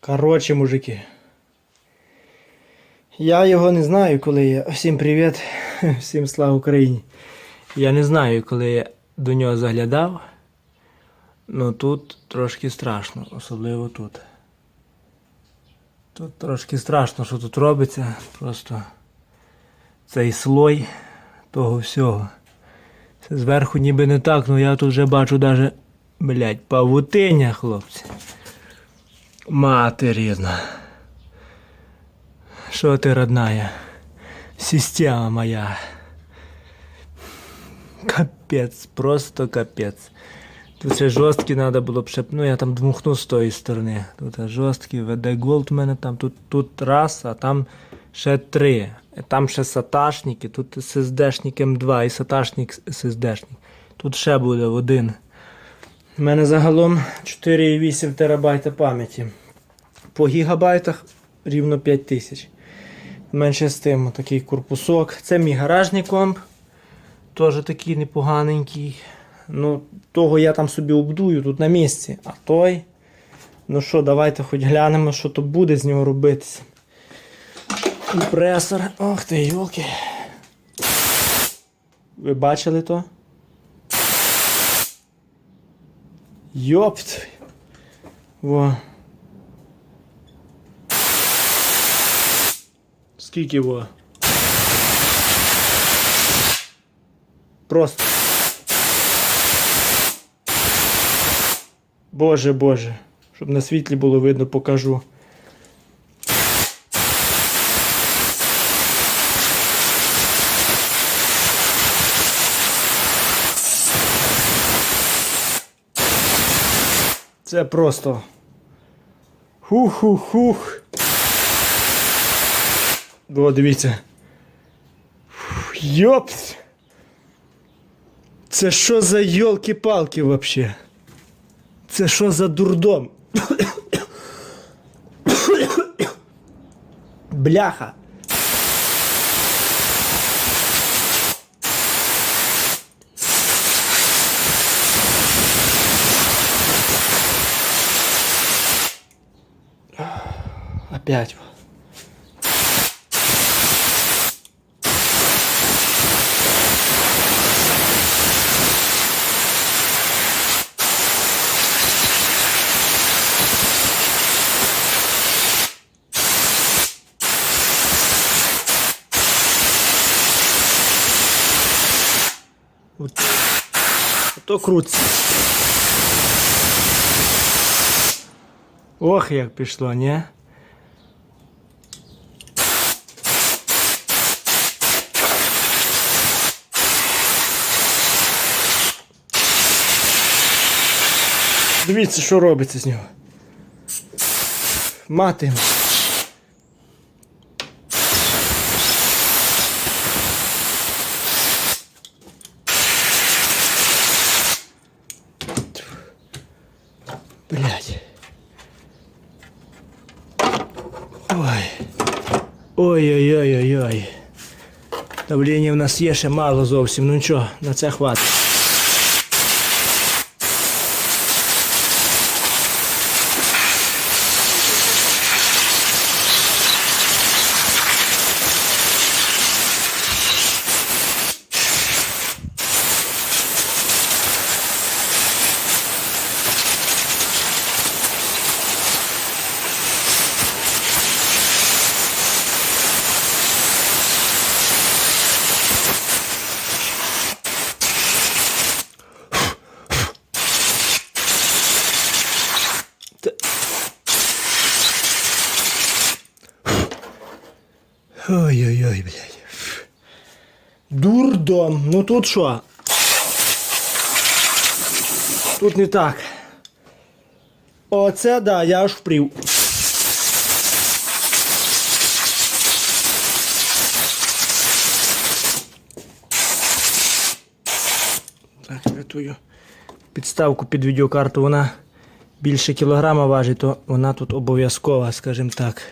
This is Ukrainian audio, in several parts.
Коротше, мужики. Я його не знаю, коли я. Всім привіт, всім слава Україні. Я не знаю, коли я до нього заглядав. Ну тут трошки страшно, особливо тут. Тут трошки страшно, що тут робиться. Просто цей слой того всього. Це зверху ніби не так, але я тут вже бачу даже, блядь, павутиння, хлопці. Мати рідна. Що ти, родная? Система моя. Капець, просто капець. Тут ще жорсткі треба було б ще. Ну я там дмухну з тої сторони. Тут жорсткі, веде голд у мене там. Тут, тут раз, а там ще три. Там ще саташники, тут SSD-шник М2 і саташник SSD-шник. Тут ще буде один. У мене загалом 4,8 терабайта пам'яті. По гігабайтах рівно 5000. Менше з тим такий корпусок. Це мій гаражний комп. Теж такий непоганенький. Ну, того я там собі обдую тут на місці. А той. Ну що, давайте хоч глянемо, що то буде з нього робитися. Компресор. Ох ти, йолки. Ви бачили то? Йопт. Во. Скільки во? Просто. Боже, боже. Щоб на світлі було видно, покажу. Це просто. Хух-хух-хух. О, дивіться. Йопт. Це що за йолки-палки вообще? Це що за дурдом? Бляха. Опять. 100 крутиться. Ох, як пішло, ні? Дивіться, що робиться з нього. Мати. Блять. Ой. Ой-ой-ой-ой-ой. Давлення в нас є ще мало зовсім. Ну нічого, на це хватить. Ой-ой-ой, блядь. Дурдом. Ну тут що? Тут не так. Оце да, я аж впрів. Так, твою підставку під відеокарту, вона більше кілограма важить, то вона тут обов'язкова, скажімо так.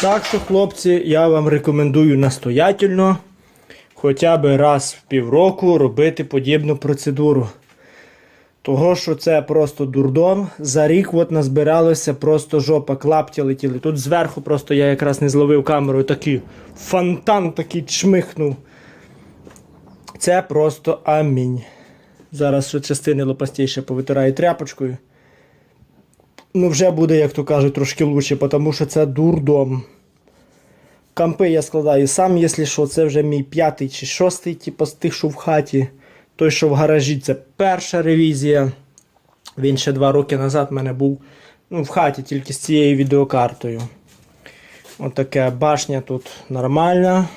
Так що, хлопці, я вам рекомендую настоятельно хоча б раз в півроку робити подібну процедуру. Того, що це просто дурдом. За рік от назбиралося просто жопа, клапті летіли. Тут зверху просто я якраз не зловив камерою такий фонтан такий чмихнув. Це просто амінь. Зараз частини лопастіше повитираю тряпочкою. Ну, вже буде, як то кажуть, трошки лучше, тому що це дурдом. Кампи я складаю сам, якщо що, це вже мій п'ятий чи шостий, типу, з тих, що в хаті. Той, що в гаражі, це перша ревізія. Він ще два роки назад в мене був ну, в хаті тільки з цією відеокартою. Отаке башня тут нормальна.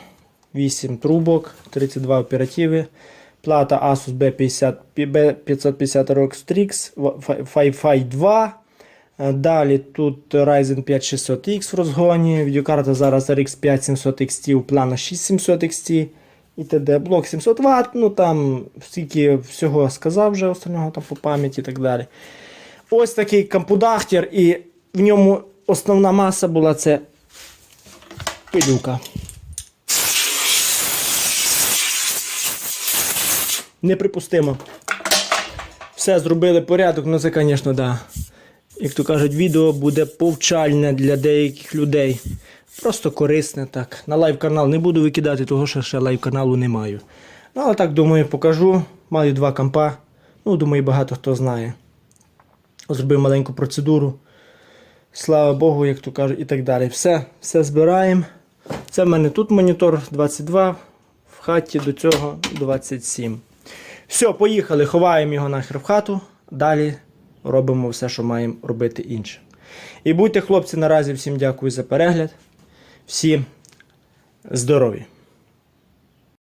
8 трубок, 32 оперативи. Плата Asus B50, B550 ROG Strix, Wi-Fi 2. Е, Далі тут Ryzen 5 600X в розгоні. Відеокарта зараз RX 5 700 XT, у плана 6700 XT. І т.д. блок 700 Вт. Ну там стільки всього сказав вже остального там по пам'яті і так далі. Ось такий компудахтер, і в ньому основна маса була це пилюка. Неприпустимо. Все зробили порядок, ну це, звісно, да. Як то кажуть, відео буде повчальне для деяких людей. Просто корисне так. На лайв канал не буду викидати, того що ще лайв каналу не маю. Ну, але так думаю, покажу. Маю два компа. Ну, думаю, багато хто знає. Зробив маленьку процедуру. Слава Богу, як то кажуть, і так далі. Все, все збираємо. Це в мене тут монітор 22, в хаті до цього 27. Все, поїхали, ховаємо його нахер в хату. Далі робимо все, що маємо робити інше. І будьте, хлопці, наразі всім дякую за перегляд. Всім здорові!